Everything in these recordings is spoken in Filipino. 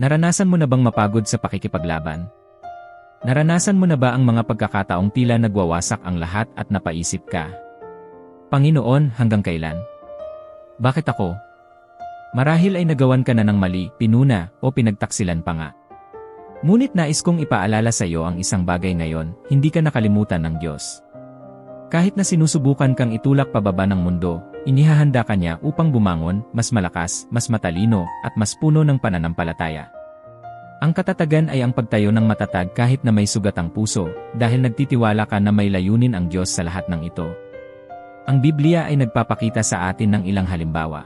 Naranasan mo na bang mapagod sa pakikipaglaban? Naranasan mo na ba ang mga pagkakataong tila nagwawasak ang lahat at napaisip ka? Panginoon, hanggang kailan? Bakit ako? Marahil ay nagawan ka na ng mali, pinuna, o pinagtaksilan pa nga. Ngunit nais kong ipaalala sa iyo ang isang bagay ngayon, hindi ka nakalimutan ng Diyos. Kahit na sinusubukan kang itulak pababa ng mundo, inihahanda ka niya upang bumangon, mas malakas, mas matalino, at mas puno ng pananampalataya. Ang katatagan ay ang pagtayo ng matatag kahit na may sugat ang puso, dahil nagtitiwala ka na may layunin ang Diyos sa lahat ng ito. Ang Biblia ay nagpapakita sa atin ng ilang halimbawa.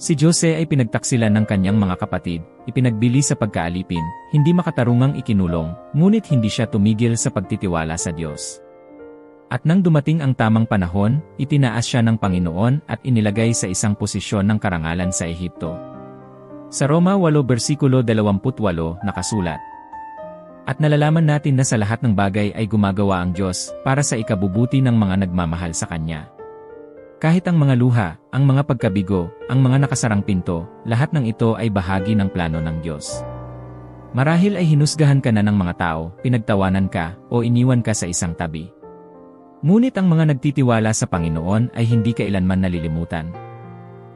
Si Jose ay pinagtaksilan ng kanyang mga kapatid, ipinagbili sa pagkaalipin, hindi makatarungang ikinulong, ngunit hindi siya tumigil sa pagtitiwala sa Diyos. At nang dumating ang tamang panahon, itinaas siya ng Panginoon at inilagay sa isang posisyon ng karangalan sa Ehipto. Sa Roma 8 versikulo 28 nakasulat. At nalalaman natin na sa lahat ng bagay ay gumagawa ang Diyos para sa ikabubuti ng mga nagmamahal sa Kanya. Kahit ang mga luha, ang mga pagkabigo, ang mga nakasarang pinto, lahat ng ito ay bahagi ng plano ng Diyos. Marahil ay hinusgahan ka na ng mga tao, pinagtawanan ka, o iniwan ka sa isang tabi. Ngunit ang mga nagtitiwala sa Panginoon ay hindi kailanman nalilimutan.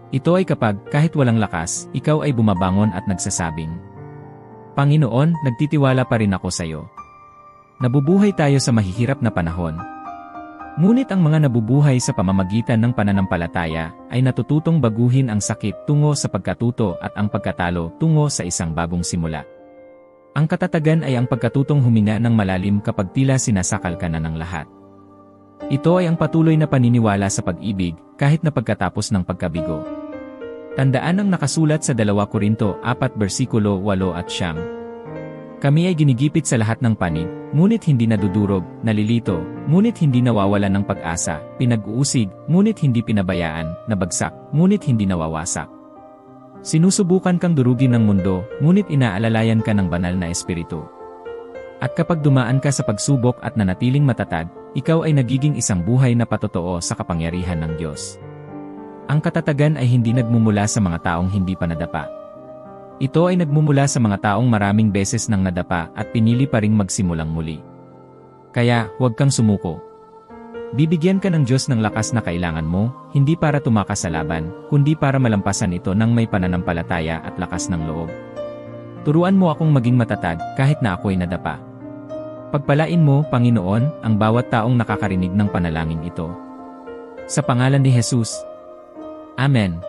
Ito ay kapag, kahit walang lakas, ikaw ay bumabangon at nagsasabing, Panginoon, nagtitiwala pa rin ako sa iyo. Nabubuhay tayo sa mahihirap na panahon. Ngunit ang mga nabubuhay sa pamamagitan ng pananampalataya ay natututong baguhin ang sakit tungo sa pagkatuto at ang pagkatalo tungo sa isang bagong simula. Ang katatagan ay ang pagkatutong huminga ng malalim kapag tila sinasakal ka na ng lahat. Ito ay ang patuloy na paniniwala sa pag-ibig kahit na pagkatapos ng pagkabigo. Tandaan ang nakasulat sa 2 Korinto 4 versikulo 8 at siyam. Kami ay ginigipit sa lahat ng panig, ngunit hindi nadudurog, nalilito, ngunit hindi nawawala ng pag-asa, pinag-uusig, ngunit hindi pinabayaan, nabagsak, ngunit hindi nawawasak. Sinusubukan kang durugin ng mundo, ngunit inaalalayan ka ng banal na espiritu. At kapag dumaan ka sa pagsubok at nanatiling matatag, ikaw ay nagiging isang buhay na patotoo sa kapangyarihan ng Diyos. Ang katatagan ay hindi nagmumula sa mga taong hindi pa nadapa. Ito ay nagmumula sa mga taong maraming beses nang nadapa at pinili pa ring magsimulang muli. Kaya, huwag kang sumuko. Bibigyan ka ng Diyos ng lakas na kailangan mo, hindi para tumakas sa laban, kundi para malampasan ito ng may pananampalataya at lakas ng loob. Turuan mo akong maging matatag kahit na ako'y nadapa. Pagpalain mo, Panginoon, ang bawat taong nakakarinig ng panalangin ito. Sa pangalan ni Jesus. Amen.